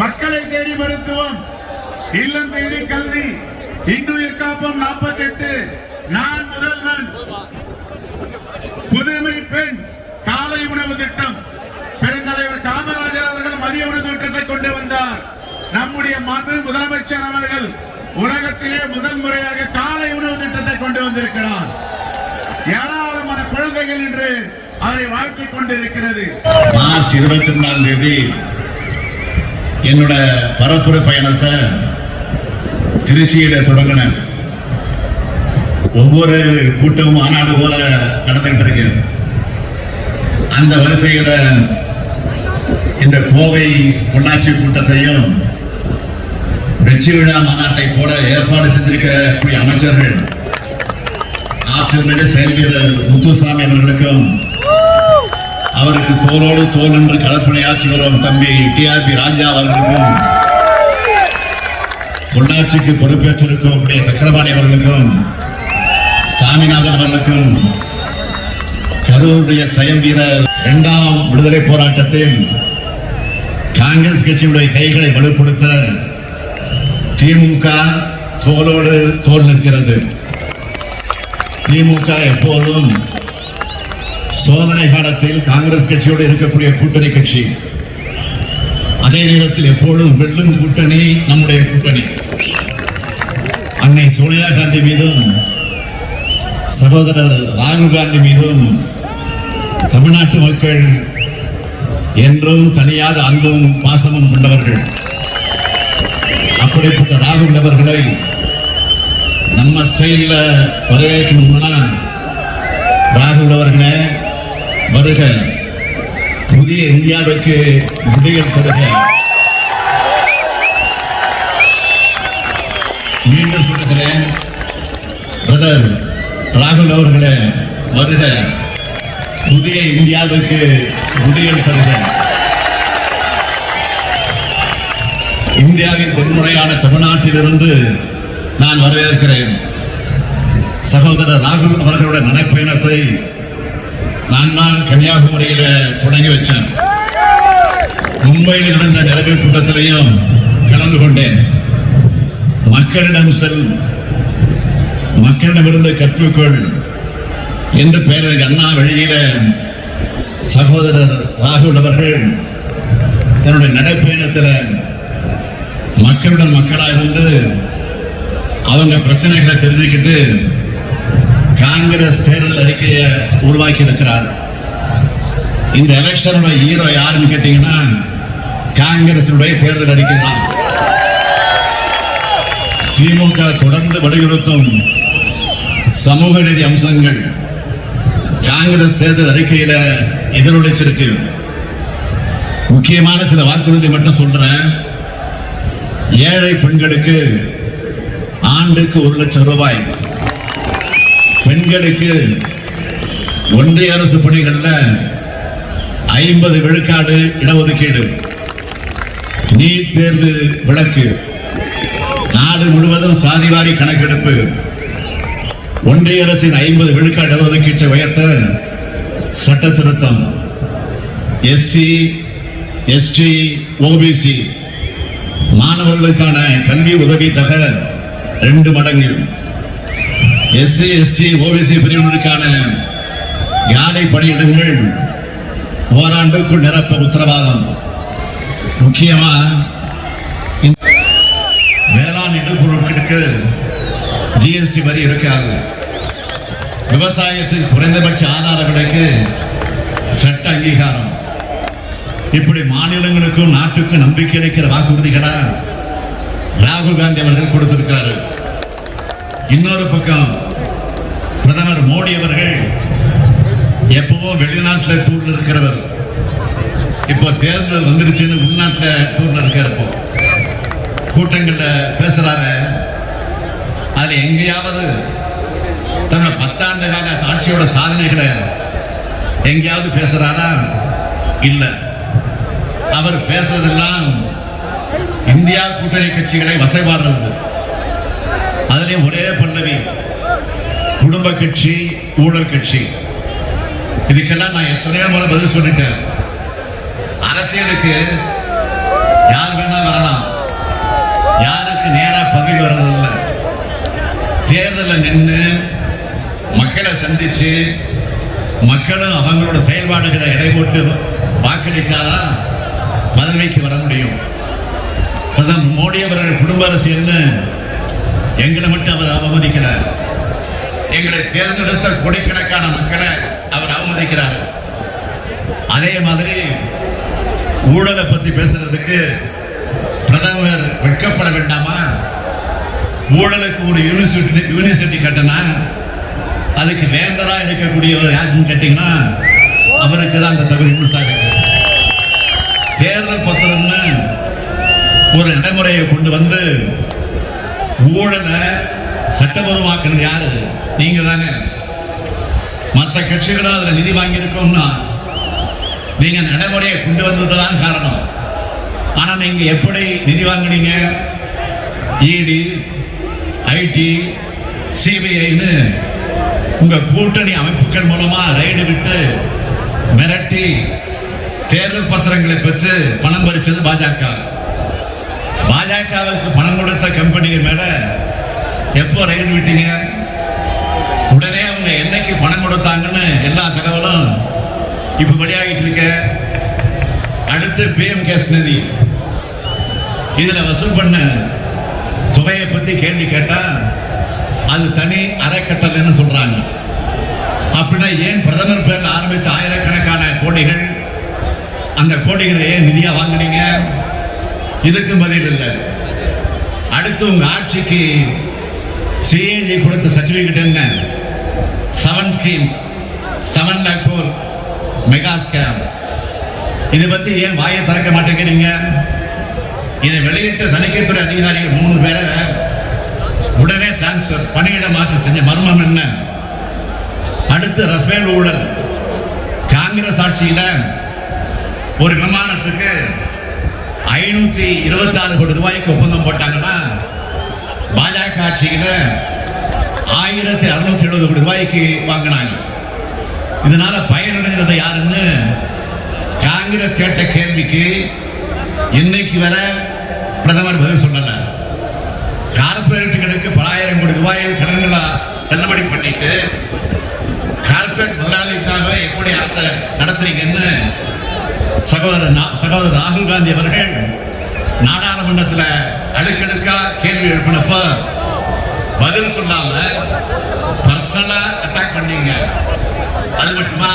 மக்களை தேடி மருத்துவம். இல்லம் தேடி கல்வி. இன்னுயிர் காப்பம் நாற்பத்தி எட்டு நான் முதல்வன் புதுமை பெண் காலை உணவு திட்டம். பெருந்தலைவர் காமராஜர் அவர்கள் மதிய உணவு திட்டத்தை கொண்டு வந்தார். நம்முடைய மாண்பு முதலமைச்சர் அவர்கள் உலகத்திலே முதல் முறையாக காலை உணவு திட்டத்தை கொண்டு வந்திருக்கிறார். ஏராளமான குழந்தைகள் என்று அவரை வாழ்த்திக் கொண்டிருக்கிறது. மார்ச் இருபத்தி ஒன்றாம் தேதி என்னோட பரப்புரை பயணத்தை திருச்சியில தொடங்கினேன் ஒவ்வொரு கூட்டமும் மாநாடு போல நடந்துகிட்டு இருக்கு. அந்த வரிசையில இந்த கோவை பொள்ளாச்சி கூட்டத்தையும் வெற்றி விழா மாநாட்டை போல ஏற்பாடு செஞ்சிருக்கக்கூடிய அமைச்சர்கள் ஆட்சியர்களுடைய செயல் வீரர் முத்துசாமி அவர்களுக்கும் அவருக்கு தோளோடு தோல் என்று கலப்பணியாற்றி வரும் தம்பி டிஆர்பி ராஜா அவர்களுக்கும். பொள்ளாச்சிக்கு பொறுப்பேற்றிருக்கும் அப்படியே சக்கரபாணி அவர்களுக்கும் சாமிநாதன் அவர்களுக்கும் கரூருடைய செயல் வீரர் இரண்டாம் விடுதலை போராட்டத்தில் காங்கிரஸ் கட்சியுடைய கைகளை வலுப்படுத்த திமுக தோளோடு தோல் நிற்கிறது. திமுக எப்போதும் சோதனை காலத்தில் காங்கிரஸ் கட்சியோடு இருக்கக்கூடிய கூட்டணி கட்சி. அதே நேரத்தில் எப்பொழுதும் வெள்ளும் கூட்டணி நம்முடைய கூட்டணி. அன்னை சோனியா காந்தி மீதும் சகோதரர் ராகுல் காந்தி மீதும் தமிழ்நாட்டு மக்கள் என்றும் தனியாத அன்பும் பாசமும் கொண்டவர்கள். அப்படிப்பட்ட ராகுல் அவர்களை நம்ம ஸ்டைலில் வரவேற்கணும்னா ராகுல் அவர்களை வருக. புதிய இந்தியாவுக்கு விடியல் தருக. மீண்டும் சொல்லுகிறேன் பிரதர் ராகுல் அவர்களே வருக. புதிய இந்தியாவுக்கு விடியல் தருக. இந்தியாவின் தென்முறையான தமிழ்நாட்டிலிருந்து நான் வரவேற்கிறேன். சகோதரர் ராகுல் அவர்களுடைய நடைப்பயணத்தை நான் தான் கன்னியாகுமரியில தொடங்கி வச்சேன் மும்பையில் நடந்த நிறைவு கூட்டத்திலையும் கலந்து கொண்டேன். மக்களிடம் செல் மக்களிடமிருந்து கற்றுக்கொள் என்று பெயர் அண்ணா வழியில சகோதரர் ராகுல் அவர்கள் தன்னுடைய நடைப்பயணத்தில் மக்களுடன் மக்களாக இருந்து அவங்க பிரச்சனைகளை தெரிஞ்சுக்கிட்டு காங்கிரஸ் தேர்தல் அறிக்கையை உருவாக்கி இருக்கிறார் இந்த எலெக்ஷனோட ஹீரோ யாருன்னு கேட்டீங்கன்னா காங்கிரசுடைய தேர்தல் அறிக்கை தான். திமுக தொடர்ந்து வலியுறுத்தும் சமூக நீதி அம்சங்கள். காங்கிரஸ் தேர்தல் அறிக்கையில எதிரொலிச்சிருக்கு. முக்கியமான சில வாக்குறுதி மட்டும் சொல்றேன். ஏழை பெண்களுக்கு ஆண்டுக்கு ஒரு லட்சம் ரூபாய். பெண்களுக்கு ஒன்றிய அரசு பணிகள்ல ஐம்பது விழுக்காடு இடஒதுக்கீடு. நீட் தேர்வு விளக்கு. நாடு முழுவதும் சாதிவாரி கணக்கெடுப்பு. ஒன்றிய அரசின் ஐம்பது விழுக்காடு இடஒதுக்கீட்டை உயர்த்த சட்ட திருத்தம் எஸ்சி எஸ்டி ஓபிசி மாணவர்களுக்கான கல்வி உதவி தக ரெண்டு மடங்கு. எஸ்சி எஸ்டி ஓபிசி பிரிவினருக்கான யானை பணியிடங்கள் ஓராண்டுக்குள் நிரப்ப உத்தரவாதம். முக்கியமா வேளாண் இடுபொருட்களுக்கு ஜிஎஸ்டி வரி இருக்காது. விவசாயத்துக்கு குறைந்தபட்ச ஆதார விலைக்கு சட்ட அங்கீகாரம். இப்படி மாநிலங்களுக்கும் நாட்டுக்கும் நம்பிக்கை அளிக்கிற வாக்குறுதிகளை ராகுல் காந்தி அவர்கள் கொடுத்திருக்கிறார்கள். இன்னொரு பக்கம் பிரதமர் மோடி அவர்கள் எப்பவும் வெளிநாட்டில் டூர்ல இருக்கிறவர். இப்போ தேர்தல் வந்துருச்சுன்னு உள்நாட்டில் டூர்ல இருக்கிறப்போ. கூட்டங்களில் பேசுறாரு அது எங்கேயாவது தன்னோட பத்தாண்டு கால ஆட்சியோட சாதனைகளை எங்கேயாவது பேசுறாரா? இல்லை. அவர் பேசுறதெல்லாம் இந்தியா கூட்டணி கட்சிகளை வசைபாடுறது. அதிலே ஒரே பல்லவி. குடும்ப கட்சி ஊழல் கட்சி. இதுக்கெல்லாம் நான் எத்தனையோ முறை பதில் சொல்லிட்டேன். அரசியலுக்கு யார் வேணா வரலாம். யாருக்கு நேரா பதவி வர்றதில்ல தேர்தலில் நின்று மக்களை சந்திச்சு மக்களும் அவங்களோட செயல்பாடுகளை எடை போட்டு வாக்களிச்சாதான் பதவிக்கு வர முடியும். மோடி அவர்கள் குடும்ப அரசியல்னு எங்களை மட்டும் அவர் அவமதிக்கல. எங்களை தேர்ந்தெடுத்த கோடிக்கணக்கான மக்களை அவர் அவமதிக்கிறார். அதே மாதிரி ஊழலை பத்தி பேசுறதுக்கு பிரதமர் வெட்கப்பட வேண்டாமா? ஊழலுக்கு ஒரு யூனிவர்சிட்டி யூனிவர்சிட்டி கட்டினா அதுக்கு வேந்தரா இருக்கக்கூடியவர் யாருன்னு கேட்டீங்கன்னா அவருக்கு தான் அந்த தகுதி முழுசாக இருக்கு. தேர்தல் பத்திரம்னு ஒரு நடைமுறையை கொண்டு வந்து ஊழலை சட்டபூர்வமாக்குனது யாரு? நீங்க தானே மற்ற கட்சிகளும் அதில் நிதி வாங்கியிருக்கோம்னா நீங்க நடைமுறையை கொண்டு வந்ததுதான் காரணம். ஆனா நீங்க எப்படி நிதி வாங்குனீங்க? இடி ஐடி சிபிஐன்னு உங்க கூட்டணி அமைப்புகள் மூலமா ரைடு விட்டு மிரட்டி தேர்தல் பத்திரங்களை பெற்று பணம் பறிச்சது பாஜக. பாஜகவுக்கு கம்பெனிக்கு கம்பெனிகள் மேல எப்போ ரைடு விட்டீங்க? உடனே அவங்க என்னைக்கு பணம் கொடுத்தாங்கன்னு எல்லா தகவலும் இப்ப வெளியாகிட்டு இருக்க. அடுத்து பிஎம் கேஸ் நிதி இதுல வசூல் பண்ண தொகையை பத்தி கேள்வி கேட்டா அது தனி அறக்கட்டளைன்னு சொல்றாங்க. அப்படின்னா ஏன் பிரதமர் பேர் ஆரம்பிச்ச ஆயிரக்கணக்கான கோடிகள்? அந்த கோடிகளை ஏன் நிதியா வாங்குனீங்க? இதுக்கு பதில் இல்லை. அடுத்து உங்க ஆட்சிக்கு சிஏஜி கொடுத்த சர்டிபிகேட் என்ன? Seven schemes seven lakh four mega scam இதை பத்தி ஏன் வாயை திறக்க மாட்டேங்கிறீங்க? இதை வெளியிட்ட தணிக்கைத்துறை அதிகாரிகள் மூணு பேரை உடனே டிரான்ஸ்பர் பணியிட மாற்றம் செஞ்ச மர்மம் என்ன? அடுத்து ரஃபேல் ஊழல். காங்கிரஸ் ஆட்சியில ஒரு விமானத்துக்கு ஐநூற்றி இருபத்தாறு கோடி ரூபாய்க்கு ஒப்பந்தம் போட்டாங்கன்னா பாஜக ஆட்சியில் ஆயிரத்தி அறுநூத்தி எழுபது கோடி ரூபாய்க்கு வாங்கினாங்க. இதனால பயனடைகிறது யாருன்னு காங்கிரஸ் கேட்ட கேள்விக்கு இன்னைக்கு வர பிரதமர் பதில் சொல்லல. கார்பரேட்டுகளுக்கு பலாயிரம் கோடி ரூபாய் கடன்களா தள்ளுபடி பண்ணிட்டு கார்பரேட் முதலாளிக்காக எப்படி அரசை நடத்துறீங்கன்னு சகோதரர் சகோதரர் ராகுல் காந்தி அவர்கள் நாடாளுமன்றத்தில் அடுக்கடுக்கா கேள்வி எழுப்பினப்ப பதில் சொல்லாம பர்சனலா அட்டாக் பண்ணீங்க. அது மட்டுமா?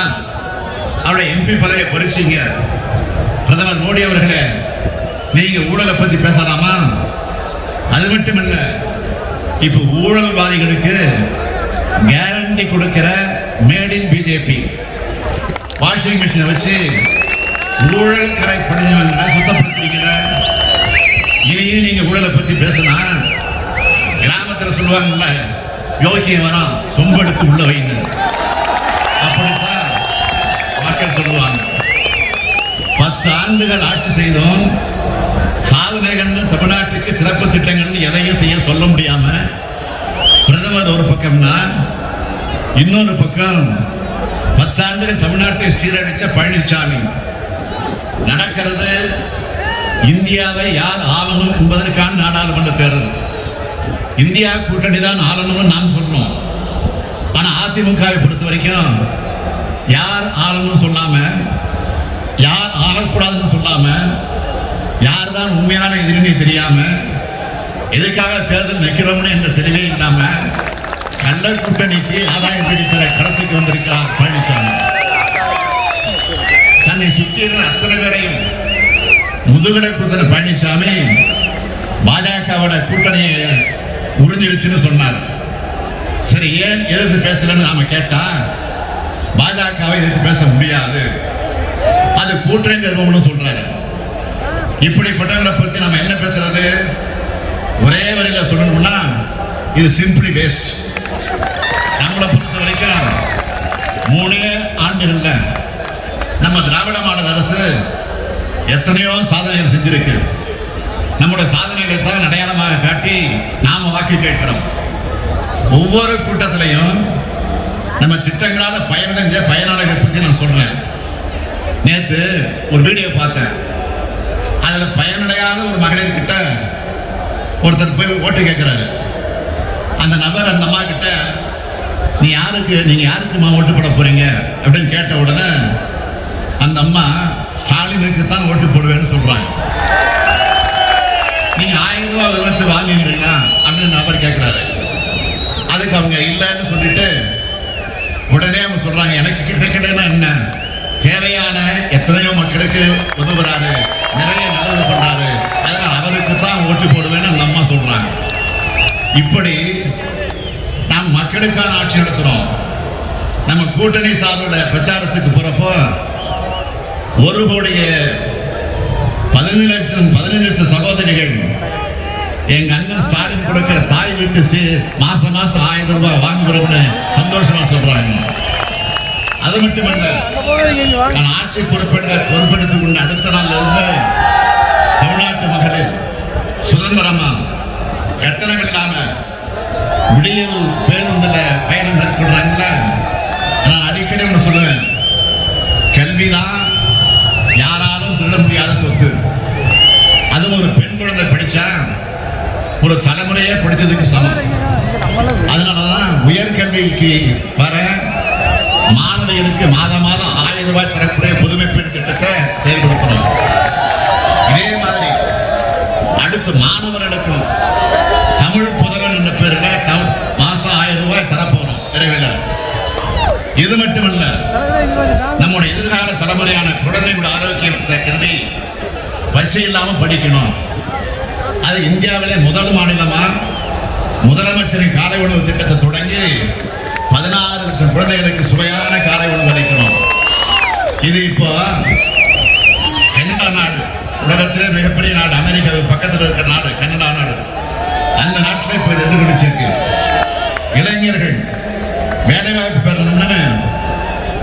அவருடைய எம்பி பதவியை பறிச்சீங்க. பிரதமர் மோடி அவர்களே நீங்க ஊழலை பத்தி பேசலாமா? அது மட்டும் இல்ல இப்ப ஊழல்வாதிகளுக்கு கேரண்டி கொடுக்கிற மேட் இன் பிஜேபி வாஷிங் மிஷினை வச்சு ஊழல் கரை பணிஞ்சவங்களை சுத்தப்படுத்திக்கிற இனியும் நீங்க ஊழலை பத்தி பேசினா கிராமத்துல சொல்லுவாங்கல்ல யோகியம் வரான் சொம்பெடுத்து உள்ள வைங்க அப்படித்தான் மக்கள் சொல்லுவாங்க. பத்து ஆண்டுகள் ஆட்சி செய்தோம். சாதனைகள்னு தமிழ்நாட்டுக்கு சிறப்பு திட்டங்கள்னு எதையும் செய்ய சொல்ல முடியாம பிரதமர் ஒரு பக்கம்னா இன்னொரு பக்கம் பத்தாண்டுகள் தமிழ்நாட்டை சீரழிச்ச பழனிசாமி நடக்கிறது இந்தியாவை யார் ஆளணும் என்பதற்கான நாடாளுமன்ற தேர்தல். இந்தியா கூட்டணி தான் ஆளணும்னு நாம் சொன்னோம் ஆனா அதிமுகவை பொறுத்த வரைக்கும் யார் ஆளணும்னு சொல்லாம யார் ஆளக்கூடாதுன்னு சொல்லாம யார் தான் உண்மையான எதிரினே தெரியாம எதுக்காக தேர்தல் நிற்கிறோம்னு என்ற தெளிவே இல்லாம கள்ள கூட்டணிக்கு ஆதாயம் தெரிவிக்கிற களத்துக்கு வந்திருக்கிறார் பழனிசாமி முதுகலை பழனிசாமி பாஜகவோட கூட்டணியை உறிஞ்சிடுச்சுன்னு சொன்னார். சரி ஏன் எதிர்த்து பேசலன்னு நாம கேட்டா பாஜகவை எதிர்த்து பேச முடியாது. அது கூட்டணி நிறுவனம்னு சொல்றாரு. இப்படிப்பட்டவங்களை பத்தி நம்ம என்ன பேசுறது? ஒரே வரையில சொல்லணும்னா இது சிம்பிளி வேஸ்ட் நம்மளை பொறுத்த வரைக்கும் மூணே ஆண்டுகள்ல நம்ம திராவிட மாடல் அரசு எத்தனையோ சாதனைகள் செஞ்சிருக்கு. நம்முடைய சாதனைகளை தான் அடையாளமாக காட்டி நாம வாக்கு கேட்கிறோம். ஒவ்வொரு கூட்டத்திலையும் நம்ம திட்டங்களால பயனடைஞ்ச பயனாளிகளை பத்தி நான் சொல்றேன். நேத்து ஒரு வீடியோ பார்த்தேன். அதுல பயனடையாத ஒரு மகளிர் கிட்ட ஒருத்தர் போய் ஓட்டு கேட்கிறாரு அந்த நபர் அந்த அம்மா கிட்ட நீ யாருக்கு நீங்க யாருக்குமா ஓட்டு போட போறீங்க? அப்படின்னு கேட்ட உடனே அந்த அம்மா ஸ்டாலினுக்கு தான் ஓட்டு போடுவேன்னு சொல்றாங்க. நீங்க ஆயிரம் ரூபாய் விவரத்து வாங்கிக்கிறீங்களா? அப்படின்னு நபர் கேட்கிறாரு அதுக்கு அவங்க இல்லைன்னு சொல்லிட்டு உடனே அவங்க சொல்றாங்க எனக்கு கிட்ட என்ன? தேவையான எத்தனையோ மக்களுக்கு உதவுறாரு. நிறைய நல்லது பண்றாரு. அதனால அவருக்கு தான் ஓட்டு போடுவேன்னு அந்த அம்மா சொல்றாங்க. இப்படி நாம் மக்களுக்கான ஆட்சி நடத்துறோம். நம்ம கூட்டணி சார்புள்ள பிரச்சாரத்துக்கு போறப்போ ஒரு கோடிய பதினஞ்சு லட்சம் பதினஞ்சு லட்சம் சகோதரிகள் எங்க அண்ணன் ஸ்டாலின் கொடுக்கிற தாய் வீட்டு சி மாசம் மாசம் ஆயிரம் ரூபாய் வாங்குறோம்னு சந்தோஷமா சொல்றாங்க. அது மட்டுமல்ல நான் ஆட்சி பொறுப்பெடுக்க பொறுப்பெடுத்துக் கொண்ட அடுத்த நாள்ல இருந்து தமிழ்நாட்டு மகளிர் சுதந்திரமா எத்தனை இல்லாம விடியல் பேருந்துல பயணம் மேற்கொள்றாங்களா? படிச்சதுக்கு சமம். அதனாலதான் உயர்கல்விக்கு வர மாணவிகளுக்கு மாதம் மாதம் ஆயிரம் ரூபாய் தரக்கூடிய புதுமை பெண் திட்டத்தை செயல்படுத்தணும். இதே மாதிரி அடுத்து மாணவர்களுக்கும் தமிழ் புதகன் என்ற பேருல மாசம் ஆயிரம் ரூபாய் தரப்போறோம். விரைவில் இது மட்டுமல்ல நம்முடைய எதிர்கால தலைமுறையான குழந்தைகளோட ஆரோக்கியத்தை கருதி பசி இல்லாமல் படிக்கணும். அது இந்தியாவிலே முதல் மாநிலமா? முதலமைச்சரின் காலை உணவு திட்டத்தை தொடங்கி பதினாறு லட்சம் குழந்தைகளுக்கு சுவையான காலை உணவு அளிக்கணும் இது இப்போ கனடா நாடு. உலகத்திலே மிகப்பெரிய நாடு. அமெரிக்காவுக்கு பக்கத்தில் இருக்கிற நாடு கனடா நாடு. அந்த நாட்டில் இப்போ இது எதிர்கொண்டிச்சிருக்கு இளைஞர்கள் வேலைவாய்ப்பு பெறணும்னு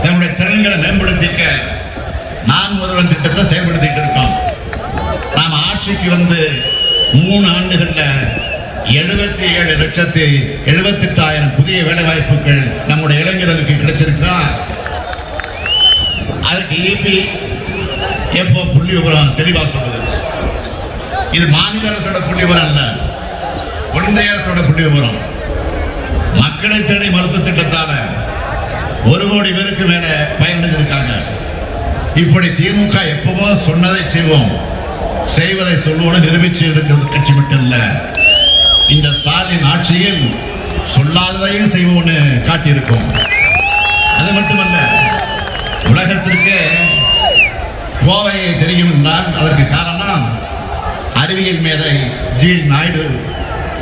தன்னுடைய திறன்களை மேம்படுத்திக்க நான் முதல்வன் திட்டத்தை செயல்படுத்திட்டு இருக்கோம். நாம் ஆட்சிக்கு வந்து மூணு ஆண்டுகளில் எழுபத்தி ஏழு லட்சத்தி எழுபத்தெட்டாயிரம் புதிய வேலைவாய்ப்புகள் நம்முடைய இளைஞர்களுக்கு கிடைச்சிருக்கா? அதுக்கு E இபி எஃப்ஓ புள்ளி விவரம் தெளிவா சொல்லுது. இது மாநில அரசோட புள்ளி விவரம் அல்ல ஒன்றிய அரசோட புள்ளி விவரம் மக்களை தேடி மருத்துவ திட்டத்தால ஒரு கோடி பேருக்கு மேல பயனடைஞ்சிருக்காங்க. இப்படி திமுக எப்பவோ சொன்னதை செய்வோம் செய்வதை சொல்லுவோம் நிரூபிச்சு இருக்கிறது கட்சி மட்டும் இல்லை. இந்த ஸ்டாலின் ஆட்சியில் சொல்லாததையும் செய்வோம்னு காட்டியிருக்கோம். அது மட்டுமல்ல உலகத்திற்கு கோவையை தெரியும் என்றால் அதற்கு காரணம் அறிவியல் மேதை ஜி நாயுடு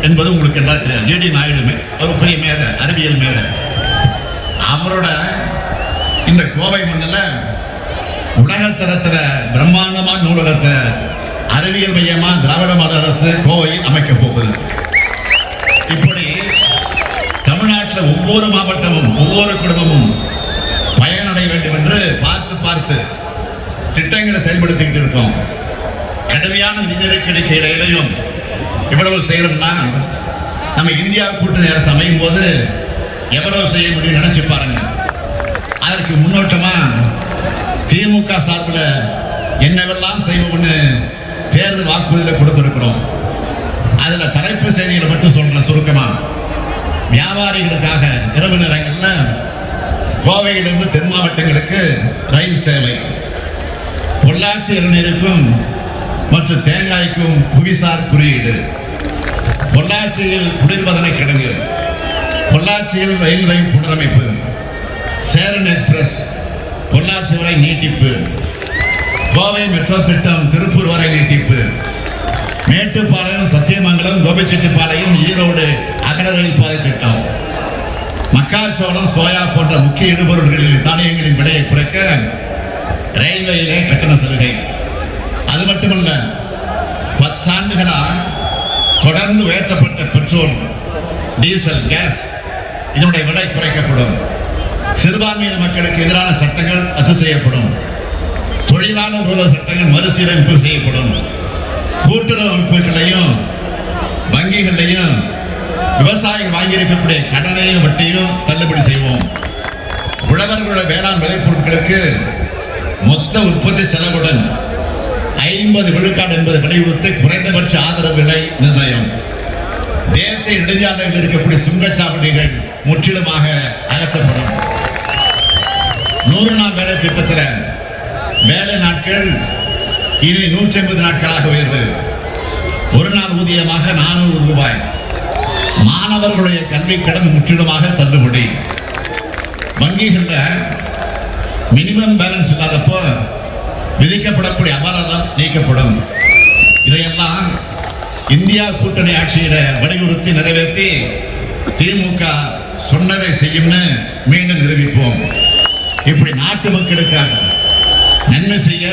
என்பது உங்களுக்கு எல்லாம் தெரியும் ஜிடி நாயுடு மே- ஒரு பெரிய மேதை அறிவியல் மேதை. அவரோட இந்த கோவை மண்ணில் உலகத்தரத்தில் பிரம்மாண்டமான நூலகத்தை அறிவியல் மையமாக திராவிட மாடல் அரசு கோவையில் அமைக்க போகுது. இப்படி தமிழ்நாட்டில் ஒவ்வொரு மாவட்டமும் ஒவ்வொரு குடும்பமும் பயனடைய வேண்டும் என்று பார்த்து பார்த்து திட்டங்களை செயல்படுத்திக்கிட்டு இருக்கோம். கடுமையான நிதி நெருக்கடிக்கு இடையிலையும் இவ்வளவு செய்யணும்னா நம்ம இந்தியா கூட்டணி அரசு அமையும் போது எவ்வளவு செய்ய முடியும் நினைச்சு பாருங்க. அதற்கு முன்னோட்டமா திமுக சார்பில் என்னவெல்லாம் செய்வோம்னு தேர்தல் வாக்குறுதியில் கொடுத்துருக்கிறோம். அதுல தலைப்பு செய்திகளை மட்டும் சொல்றேன் சுருக்கமா. வியாபாரிகளுக்காக இரவு நேரங்கள்ல கோவையிலிருந்து தென் மாவட்டங்களுக்கு ரயில் சேவை. பொள்ளாச்சி இளைஞருக்கும் மற்றும் தேங்காய்க்கும் புவிசார் குறியீடு. பொள்ளாச்சியில் குளிர்பதனை கிடங்கு. பொள்ளாச்சியில் ரயில் ரயில் புனரமைப்பு. சேரன் எக்ஸ்பிரஸ். பொள்ளாச்சி வரை நீட்டிப்பு. கோவை மெட்ரோ திட்டம் திருப்பூர் வரை நீட்டிப்பு. மேட்டுப்பாளையம் சத்தியமங்கலம் கோபிச்செட்டிப்பாளையம் ஈரோடு அகல ரயில் பாதை திட்டம். மக்காச்சோளம் சோயா போன்ற முக்கிய இடுபொருள்களில் தானியங்களின் விலையை குறைக்க ரயில்வேயிலே கட்டண சலுகை. அது மட்டுமல்ல பத்தாண்டுகளால் தொடர்ந்து உயர்த்தப்பட்ட பெட்ரோல் டீசல் கேஸ் இதனுடைய விலை குறைக்கப்படும். சிறுபான்மையின மக்களுக்கு எதிரான சட்டங்கள் ரத்து செய்யப்படும். தொழிலாளர் விரோத சட்டங்கள் மறுசீரமைப்பு செய்யப்படும். கூட்டுறவு அமைப்புகளையும் வங்கிகளையும் விவசாயிகள் வாங்கியிருக்கக்கூடிய கடனையும் வட்டியும் தள்ளுபடி செய்வோம். உழவர்களோட வேளாண் விளைபொருட்களுக்கு மொத்த உற்பத்தி செலவுடன் ஐம்பது விழுக்காடு என்பது வலியுறுத்தி குறைந்தபட்ச ஆதரவு விலை நிர்ணயம். தேசிய நெடுஞ்சாலையில் இருக்கக்கூடிய சுங்கச்சாவடிகள் முற்றிலுமாக அகற்றப்படும். நூறு நாள் வேலை திட்டத்தில் வேலை நாட்கள் இனி நூற்றி ஐம்பது நாட்களாக உயர்வு. ஒரு நாள் ஊதியமாக நானூறு ரூபாய். மாணவர்களுடைய கல்வி கடன் முற்றிலுமாக தள்ளுபடி. வங்கிகளில் மினிமம் பேலன்ஸ் இல்லாதப்போ விதிக்கப்படக்கூடிய அபராதம் நீக்கப்படும். இதையெல்லாம் இந்தியா கூட்டணி ஆட்சியில வலியுறுத்தி நிறைவேற்றி திமுக சொன்னதை செய்யும்னு மீண்டும் நிரூபிப்போம். இப்படி நாட்டு மக்களுக்காக நன்மை செய்ய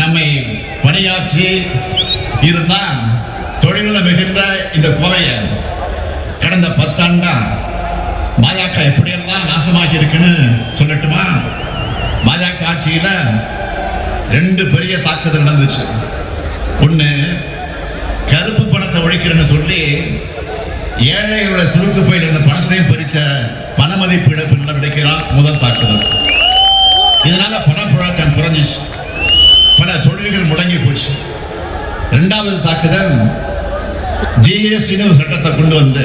நம்மை பணியாற்றி இருந்தால் தொழில மிகுந்த இந்த கோவையை கடந்த பத்தாண்டா பாஜக எப்படியெல்லாம் நாசமாக்கி இருக்குன்னு சொல்லட்டுமா? பாஜக ஆட்சியில் ரெண்டு பெரிய தாக்குதல் நடந்துச்சு. ஒன்று கருப்பு பணத்தை ஒழிக்கிறேன்னு சொல்லி ஏழைகளோட சுருக்கு பையில் இருந்த பணத்தையும் பறிச்ச பண மதிப்பு இழப்பு நடவடிக்கை தான் முதல் தாக்குதல். இதனால பணப்புழக்கம் குறைஞ்சிச்சு. பல தொழில்கள் முடங்கி போச்சு. இரண்டாவது தாக்குதல் ஜிஎஸ்டின்னு ஒரு சட்டத்தை கொண்டு வந்து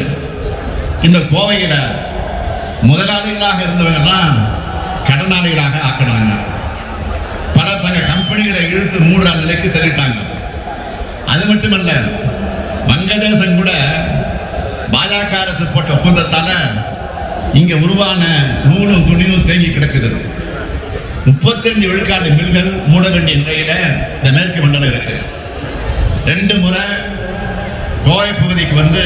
இந்த கோவையில முதலாளிகளாக இருந்தவங்கெல்லாம் கடனாளிகளாக ஆக்கினாங்க. பல தங்க கம்பெனிகளை இழுத்து மூடுற நிலைக்கு தள்ளிட்டாங்க. அது மட்டுமல்ல வங்கதேசம் கூட பாஜக அரசு போட்ட ஒப்பந்தத்தால இங்க உருவான நூலும் துணியும் தேங்கி கிடக்குது. முப்பத்தஞ்சு விழுக்காடு மில்கள் மூட வேண்டிய நிலையில இந்த மேற்கு மண்டலம் இருக்கு. ரெண்டு முறை கோவை பகுதிக்கு வந்து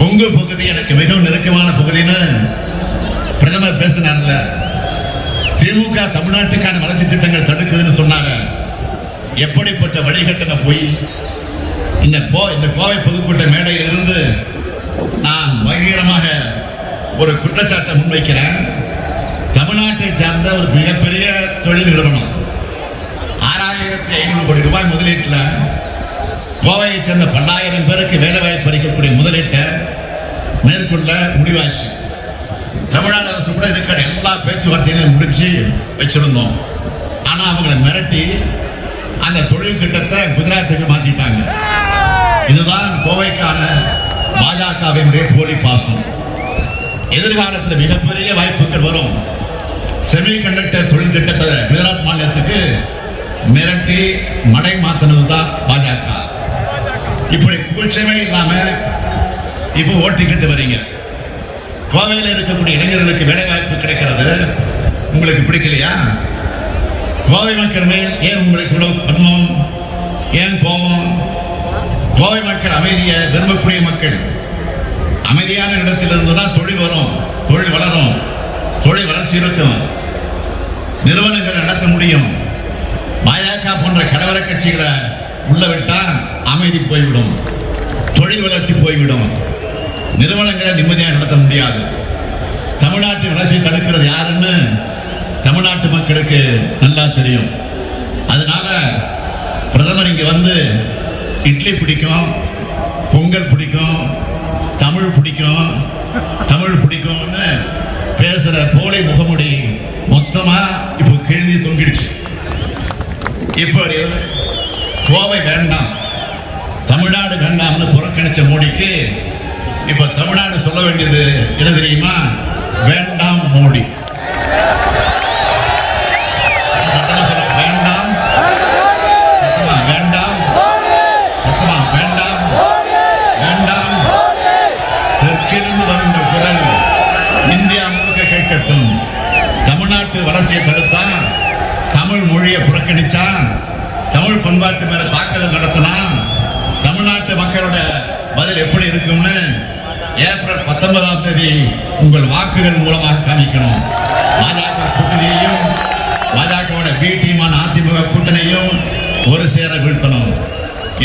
கொங்கு பகுதி எனக்கு மிகவும் நெருக்கமான பகுதின்னு பிரதமர் பேசினார்ல. திமுக தமிழ்நாட்டுக்கான வளர்ச்சி திட்டங்கள் தடுக்குதுன்னு சொன்னாங்க. எப்படிப்பட்ட வழிகட்டின போய் இந்த போ இந்த கோவை பொதுக்கூட்ட மேடையில் இருந்து நான் பகிரமாக ஒரு குற்றச்சாட்டை முன்வைக்கிறேன். தமிழ்நாட்டை சார்ந்த ஒரு மிகப்பெரிய தொழில் நிறுவனம். ஆறாயிரத்தி ஐநூறு கோடி ரூபாய் முதலீட்டில் கோவையை சேர்ந்த பல்லாயிரம் பேருக்கு வேலை வாய்ப்பு அளிக்கக்கூடிய முதலீட்டை மேற்கொள்ள முடிவாச்சு. தமிழ்நாடு அரசு கூட இருக்கிற எல்லா பேச்சுவார்த்தையும் முடிச்சு வச்சிருந்தோம். ஆனால் அவங்களை மிரட்டி அந்த தொழில் திட்டத்தை குஜராத்துக்கு மாற்றிட்டாங்க இதுதான் கோவைக்கான பாஜகவினுடைய போலி பாசம். எதிர்காலத்தில் மிகப்பெரிய வாய்ப்புகள் வரும். செமி கண்டக்டர் தொழில் திட்டத்தை குஜராத் மாநிலத்துக்கு மிரட்டி மடை மாத்தினது தான் பாஜக. இப்படி கூச்சமே இல்லாம இப்போ ஓட்டிக்கிட்டு வரீங்க. கோவையில் இருக்கக்கூடிய இளைஞர்களுக்கு வேலை வாய்ப்பு கிடைக்கிறது. உங்களுக்கு பிடிக்கலையா? கோவை மக்கள் மேல் ஏன் உங்களுக்கு இவ்வளவு பன்மம் ஏன் கோபம்? கோவை மக்கள் அமைதியை விரும்பக்கூடிய மக்கள். அமைதியான இடத்திலிருந்து தான் தொழில் வரும். தொழில் வளரும். தொழில் வளர்ச்சி இருக்கும். நிறுவனங்கள் நடத்த முடியும். பாஜக போன்ற கலவர கட்சிகளை உள்ளவிட்டால் அமைதி போய்விடும். தொழில் வளர்ச்சி போய்விடும். நிறுவனங்களை நிம்மதியாக நடத்த முடியாது. தமிழ்நாட்டு வளர்ச்சி தடுக்கிறது யாருன்னு தமிழ்நாட்டு மக்களுக்கு நல்லா தெரியும். அதனால பிரதமர் இங்கே வந்து இட்லி பிடிக்கும் பொங்கல் பிடிக்கும் தமிழ் பிடிக்கும் தமிழ் பிடிக்கும்னு பேசுற போலி முகமுடி மொத்தமா இப்போ கிழிஞ்சு தொங்கிடுச்சு. இப்படி கோவை வேண்டாம் தமிழ்நாடு வேண்டாம்னு புறக்கணிச்ச மோடிக்கு இப்ப தமிழ்நாடு சொல்ல வேண்டியது என்ன தெரியுமா? வேண்டாம் மோடி. வாக்களிச்சா தமிழ் பண்பாட்டு மேல தாக்குதல் நடத்தலாம் தமிழ்நாட்டு மக்களோட பதில் எப்படி இருக்கும்னு ஏப்ரல் பத்தொன்பதாம் தேதி உங்கள் வாக்குகள் மூலமாக காமிக்கணும். பாஜக கூட்டணியையும் பாஜகவோட பி டீமான அதிமுக கூட்டணியும் ஒரு சேர வீழ்த்தணும்.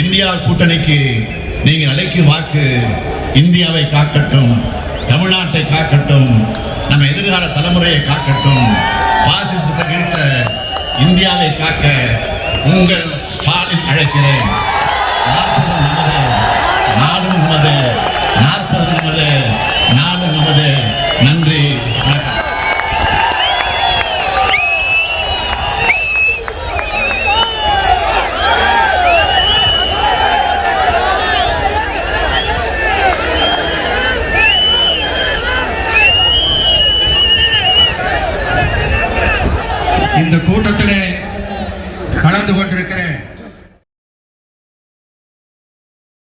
இந்தியா கூட்டணிக்கு நீங்கள் அழைக்கும் வாக்கு இந்தியாவை காக்கட்டும் தமிழ்நாட்டை காக்கட்டும் நம்ம எதிர்கால தலைமுறையை காக்கட்டும். பாசிசத்தை வீழ்த்த இந்தியாவை காக்க உங்கள் ஸ்டாலின் அழைக்கிறேன். நாற்பது நமது நாடும் நமது நாற்பது நமது நாடும் நமது. நன்றி